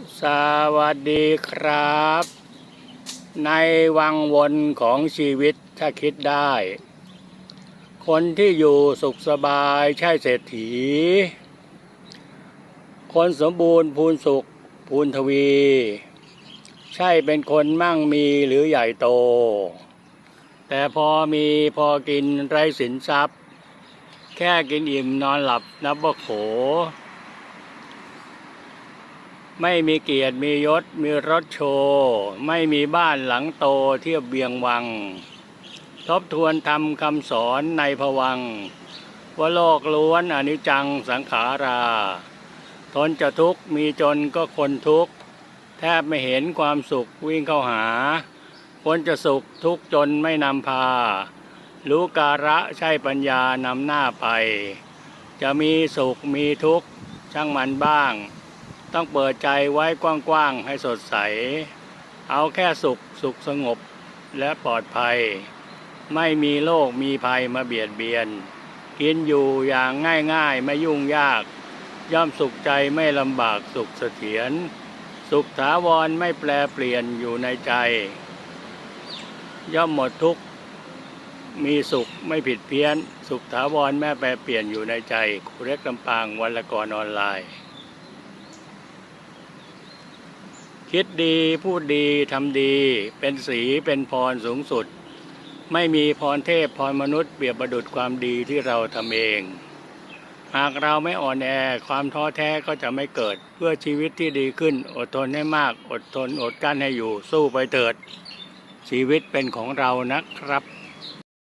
สวัสดีครับ ในวังวนของชีวิตถ้าคิดได้ คนที่อยู่สุขสบายใช่เศรษฐี คนสมบูรณ์พูนสุขพูนทวี ใช่เป็นคนมั่งมีหรือใหญ่โต แต่พอมีพอกินไรสินทรัพย์ แค่กินอิ่มนอนหลับนับว่าโข ไม่มีเกียรติมียศมีรถโชว์ไม่มีบ้านหลังโตเทียบเบียงวัง ทบทวนทำคำสอนในพวัง ว่าโลกล้วนอนิจจังสังขารา ทนจะทุกข์มีจนก็คนทุกข์ แทบไม่เห็นความสุขวิ่งเข้าหา คนจะสุขทุกข์จนไม่นำพา รู้การะใช่ปัญญานำหน้าไป จะมีสุขมีทุกข์ช่างมันบ้าง ต้องเปิดใจไว้กว้างๆให้สดใส เอาแค่สุขสุขสงบและปลอดภัย ไม่มีโรคมีภัยมาเบียดเบียน กินอยู่อย่างง่ายๆไม่ยุ่งยาก ย่อมสุขใจไม่ลำบากสุขเสถียรสุขถาวรไม่แปรเปลี่ยนอยู่ในใจ ย่อมหมดทุกข์มีสุขไม่ผิดเพี้ยน สุขถาวรแม่แปรเปลี่ยนอยู่ในใจครูเล็กลำปางวันละกรออนไลน์ คิดดีพูดดีทำดี เป็นสีเป็นพรสูงสุด ไม่มีพรเทพพรมนุษย์เปรียบประดุดความดีที่เราทำเอง หากเราไม่อ่อนแอความท้อแท้ก็จะไม่เกิด เพื่อชีวิตที่ดีขึ้นอดทนให้มากอดทนอดกั้นให้อยู่สู้ไปเถิด ชีวิตเป็นของเรานะครับ